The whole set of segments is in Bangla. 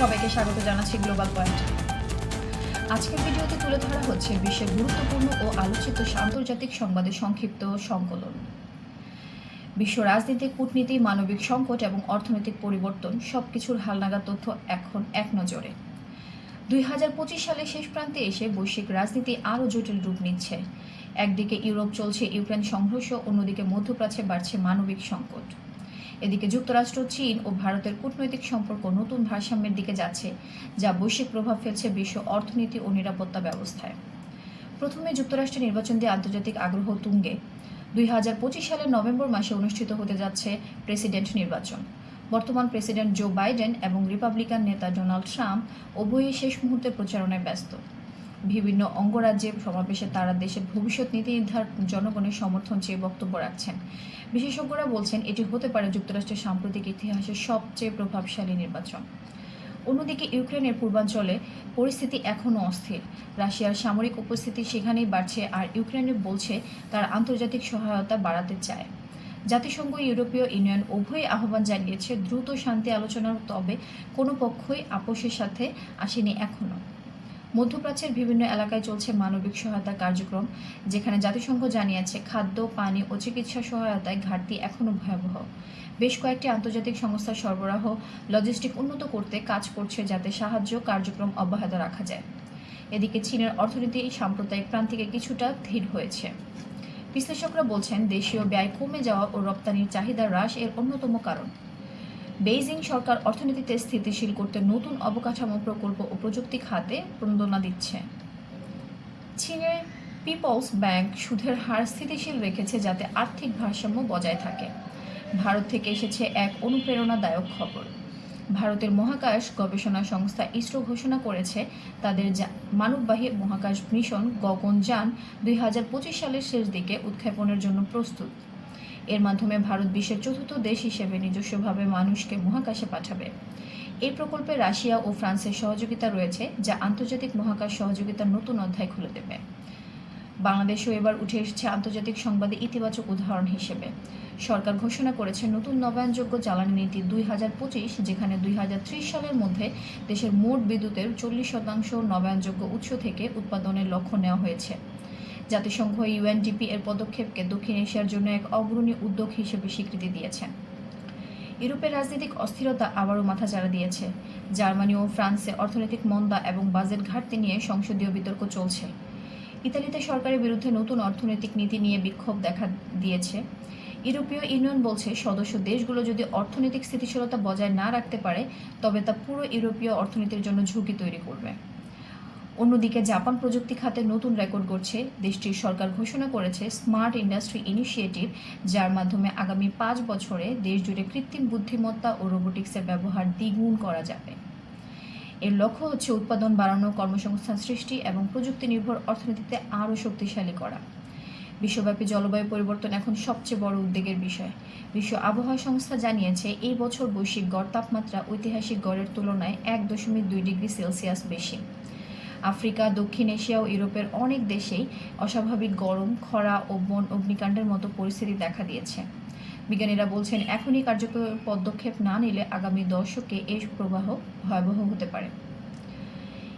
সবাইকে স্বাগত জানাচ্ছি গ্লোবাল পয়েন্ট আজকের ভিডিওতে তুলে ধরা হচ্ছে বিশ্বের গুরুত্বপূর্ণ ও আলোচিত আন্তর্জাতিক সংবাদের সংক্ষিপ্ত সংকলন। বিশ্ব রাজনীতি কূটনীতি, মানবিক সংকট এবং অর্থনৈতিক পরিবর্তন সবকিছুর হালনাগাদ তথ্য এখন এক নজরে। দুই হাজার পঁচিশ সালের শেষ প্রান্তে এসে বৈশ্বিক রাজনীতি আরও জটিল রূপ নিচ্ছে। একদিকে ইউরোপ চলছে ইউক্রেন সংঘর্ষ, অন্যদিকে মধ্যপ্রাচ্যে বাড়ছে মানবিক সংকট। এদিকে যুক্তরাষ্ট্র, চীন ও ভারতের কূটনৈতিক সম্পর্ক নতুন ভারসাম্যের দিকে যাচ্ছে, যা বৈশ্বিক প্রভাব ফেলছে বিশ্ব অর্থনীতি ও নিরাপত্তা ব্যবস্থায়। প্রথমে যুক্তরাষ্ট্রের নির্বাচন দিয়ে আন্তর্জাতিক আগ্রহ তুঙ্গে। দুই হাজার পঁচিশ সালের নভেম্বর মাসে অনুষ্ঠিত হতে যাচ্ছে প্রেসিডেন্ট নির্বাচন। বর্তমান প্রেসিডেন্ট জো বাইডেন এবং রিপাবলিকান নেতা ডোনাল্ড ট্রাম্প উভয়ই শেষ মুহূর্তে প্রচারণায় ব্যস্ত। বিভিন্ন অঙ্গরাজ্যে সমাবেশে তারা দেশের ভবিষ্যৎ নীতি নির্ধারণ জনগণের সমর্থন চেয়ে বক্তব্য রাখছেন। বিশেষজ্ঞরা বলছেন, এটি হতে পারে যুক্তরাষ্ট্রের সাম্প্রতিক ইতিহাসের সবচেয়ে প্রভাবশালী নির্বাচন। অন্যদিকে ইউক্রেনের পূর্বাঞ্চলে পরিস্থিতি এখনও অস্থির। রাশিয়ার সামরিক উপস্থিতি সেখানেই বাড়ছে আর ইউক্রেনে বলছে তার আন্তর্জাতিক সহায়তা বাড়াতে চায়। জাতিসংঘ, ইউরোপীয় ইউনিয়ন উভয়ই আহ্বান জানিয়েছে, দ্রুত শান্তি আলোচনার তবে কোনো পক্ষই আপোষের সাথে আসেনি এখনও। মধ্যপ্রাচ্যের বিভিন্ন এলাকায় চলছে মানবিক সহায়তা কার্যক্রম, যেখানে জাতিসংঘ জানিয়েছে খাদ্য, পানি ও চিকিৎসা সহায়তায় ঘাটতি এখনও ভয়াবহ। বেশ কয়েকটি আন্তর্জাতিক সংস্থার সরবরাহ, লজিস্টিক উন্নত করতে কাজ করছে যাতে সাহায্য কার্যক্রম অব্যাহত রাখা যায়। এদিকে চীনের অর্থনীতি, সাম্প্রদায়িক প্রান্তিকে কিছুটা ধীর হয়েছে। বিশ্লেষকরা বলছেন, দেশীয় ব্যয় কমে যাওয়া ও রপ্তানির চাহিদা হ্রাস এর অন্যতম কারণ। বেইজিং সরকার অর্থনীতিতে স্থিতিশীল করতে নতুন অবকাঠামো প্রকল্প ও প্রযুক্তি খাতে প্রণোদনা দিচ্ছে। চীনের পিপলস ব্যাংক সুদের হার স্থিতিশীল রেখেছে যাতে আর্থিক ভারসাম্য বজায় থাকে। ভারত থেকে এসেছে এক অনুপ্রেরণাদায়ক খবর। ভারতের মহাকাশ গবেষণা সংস্থা ইসরো ঘোষণা করেছে, তাদের মানববাহী মহাকাশ মিশন গগনযান দুই হাজার পঁচিশ সালের শেষ দিকে উৎক্ষেপণের জন্য প্রস্তুত। এর মাধ্যমে ভারত বিশ্বের চতুর্থ দেশ হিসেবে নিজস্বভাবে মানুষকে মহাকাশে পাঠাবে। এই প্রকল্পে রাশিয়া ও ফ্রান্সের সহযোগিতা রয়েছে, যা আন্তর্জাতিক মহাকাশ সহযোগিতার নতুন অধ্যায় খুলে দেবে। বাংলাদেশও এবার উঠে এসেছে আন্তর্জাতিক সংবাদে ইতিবাচক উদাহরণ হিসেবে। সরকার ঘোষণা করেছে নতুন নবায়নযোগ্য জ্বালানি নীতি দুই হাজার পঁচিশ, যেখানে দুই হাজার ত্রিশ সালের মধ্যে দেশের মোট বিদ্যুতের চল্লিশ শতাংশ নবায়নযোগ্য উৎস থেকে উৎপাদনের লক্ষ্য নেওয়া হয়েছে। জাতিসংঘ ইউএনডিপি এর পদক্ষেপকে দক্ষিণ এশিয়ার জন্য এক অগ্রণী উদ্যোগ হিসেবে স্বীকৃতি দিয়েছেন ইউরোপের রাজনৈতিক অস্থিরতা আবারও মাথাচাড়া দিয়েছে। জার্মানি ও ফ্রান্সে অর্থনৈতিক মন্দা এবং বাজেট ঘাটতি নিয়ে সংসদীয় বিতর্ক চলছে। ইতালিতে সরকারের বিরুদ্ধে নতুন অর্থনৈতিক নীতি নিয়ে বিক্ষোভ দেখা দিয়েছে। ইউরোপীয় ইউনিয়ন বলছে, সদস্য দেশগুলো যদি অর্থনৈতিক স্থিতিশীলতা বজায় না রাখতে পারে, তবে তা পুরো ইউরোপীয় অর্থনীতির জন্য ঝুঁকি তৈরি করবে। অন্যদিকে জাপান প্রযুক্তি খাতে নতুন রেকর্ড করছে দেশটির সরকার ঘোষণা করেছে স্মার্ট ইন্ডাস্ট্রি ইনিশিয়েটিভ, যার মাধ্যমে আগামী পাঁচ বছরে দেশ জুড়ে কৃত্রিম বুদ্ধিমত্তা ও রোবোটিক্সের ব্যবহার দ্বিগুণ করা যাবে। এর লক্ষ্য হচ্ছে উৎপাদন বাড়ানো, কর্মসংস্থান সৃষ্টি এবং প্রযুক্তি নির্ভর অর্থনীতিতে আরও শক্তিশালী করা। বিশ্বব্যাপী জলবায়ু পরিবর্তন এখন সবচেয়ে বড় উদ্বেগের বিষয়। বিশ্ব আবহাওয়া সংস্থা জানিয়েছে, এই বছর বৈশ্বিক গড় তাপমাত্রা ঐতিহাসিক গড়ের তুলনায় এক দশমিক দুই ডিগ্রি সেলসিয়াস বেশি। আফ্রিকা, দক্ষিণ এশিয়া ও ইউরোপের অনেক দেশেই অস্বাভাবিক গরম, খরা ও বন অগ্নিকাণ্ডের মতো পরিস্থিতি দেখা দিয়েছে। বিজ্ঞানীরা বলছেন, এখনই কার্যকর পদক্ষেপ না নিলে আগামী দশকে এই প্রবাহ ভয়াবহ হতে পারে।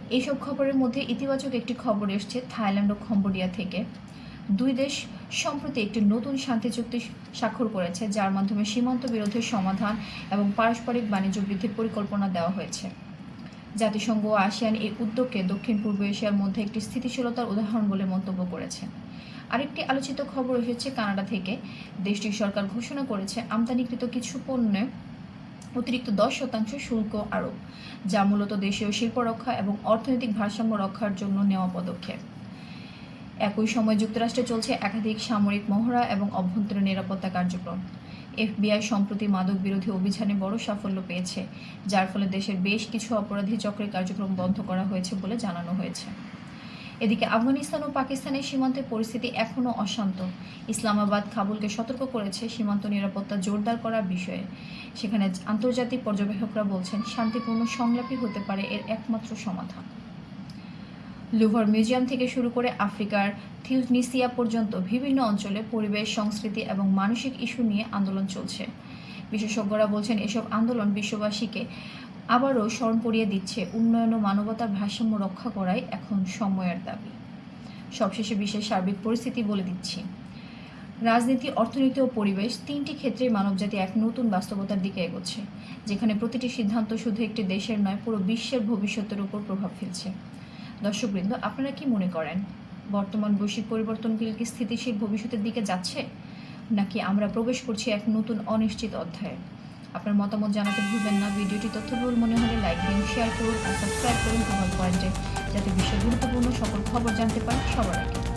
এইসব খবরের মধ্যে ইতিবাচক একটি খবর এসছে থাইল্যান্ড ও কম্বোডিয়া থেকে। দুই দেশ সম্প্রতি একটি নতুন শান্তি চুক্তি স্বাক্ষর করেছে, যার মাধ্যমে সীমান্ত বিরোধের সমাধান এবং পারস্পরিক বাণিজ্য বৃদ্ধির পরিকল্পনা দেওয়া হয়েছে। জাতিসংঘ ও আসিয়ান এই উদ্যোগকে দক্ষিণ পূর্ব এশিয়ার মধ্যে একটি স্থিতিশীলতার উদাহরণ বলে মন্তব্য করেছে আরেকটি আলোচিত খবর এসেছে কানাডা থেকে। দেশটির সরকার ঘোষণা করেছে আমদানিকৃত কিছু পণ্যে অতিরিক্ত দশ শতাংশ শুল্ক আরোপ, যা মূলত দেশীয় শিল্প রক্ষা এবং অর্থনৈতিক ভারসাম্য রক্ষার জন্য নেওয়া পদক্ষেপ। একই সময় যুক্তরাষ্ট্রে চলছে একাধিক সামরিক মহড়া এবং অভ্যন্তরীণ নিরাপত্তা কার্যক্রম। এফবিআই সম্প্রতি মাদক বিরোধী অভিযানে বড় সাফল্য পেয়েছে, যার ফলে দেশের বেশ কিছু অপরাধী চক্রের কার্যক্রম বন্ধ করা হয়েছে বলে জানানো হয়েছে। এদিকে আফগানিস্তান ও পাকিস্তানের সীমান্তের পরিস্থিতি এখনও অশান্ত। ইসলামাবাদ, কাবুলকে সতর্ক করেছে সীমান্ত নিরাপত্তা জোরদার করার বিষয়ে। সেখানে আন্তর্জাতিক পর্যবেক্ষকরা বলছেন, শান্তিপূর্ণ সংলাপই হতে পারে এর একমাত্র সমাধান। লুভর মিউজিয়াম থেকে শুরু করে আফ্রিকার থিউনিসিয়া পর্যন্ত বিভিন্ন অঞ্চলে পরিবেশ, সংস্কৃতি এবং মানসিক ইস্যু নিয়ে আন্দোলন চলছে। বিশেষজ্ঞরা বলছেন এসব আন্দোলন বিশ্ববাসীকে আবারও স্মরণ করিয়ে দিচ্ছে। উন্নয়ন ও মানবতার ভারসাম্য রক্ষা করাই এখন সময়ের দাবি। সবশেষে বিশ্বের সার্বিক পরিস্থিতি বলে দিচ্ছি। রাজনীতি, অর্থনীতি ও পরিবেশ তিনটি ক্ষেত্রে মানবজাতি এক নতুন বাস্তবতার দিকে এগোচ্ছে, যেখানে প্রতিটি সিদ্ধান্ত শুধু একটি দেশের নয়, পুরো বিশ্বের ভবিষ্যতের উপর প্রভাব ফেলছে। দর্শকবৃন্দ আপনারা কি মনে করেন বর্তমান বৈশ্বিক পরিবর্তনগুলি কি স্থিতিশীল ভবিষ্যতের দিকে যাচ্ছে? নাকি আমরা প্রবেশ করছি এক নতুন অনিশ্চিত অধ্যায়ে? আপনার মতামত জানাতে ভুলবেন না। ভিডিওটি তথ্যবহুল মনে হলে লাইক দিন শেয়ার করুন আর সাবস্ক্রাইব করুন প্রভাব পয়েন্টে যাতে বিশ্বের গুরুত্বপূর্ণ সকল খবর জানতে পারেন সবার আগে।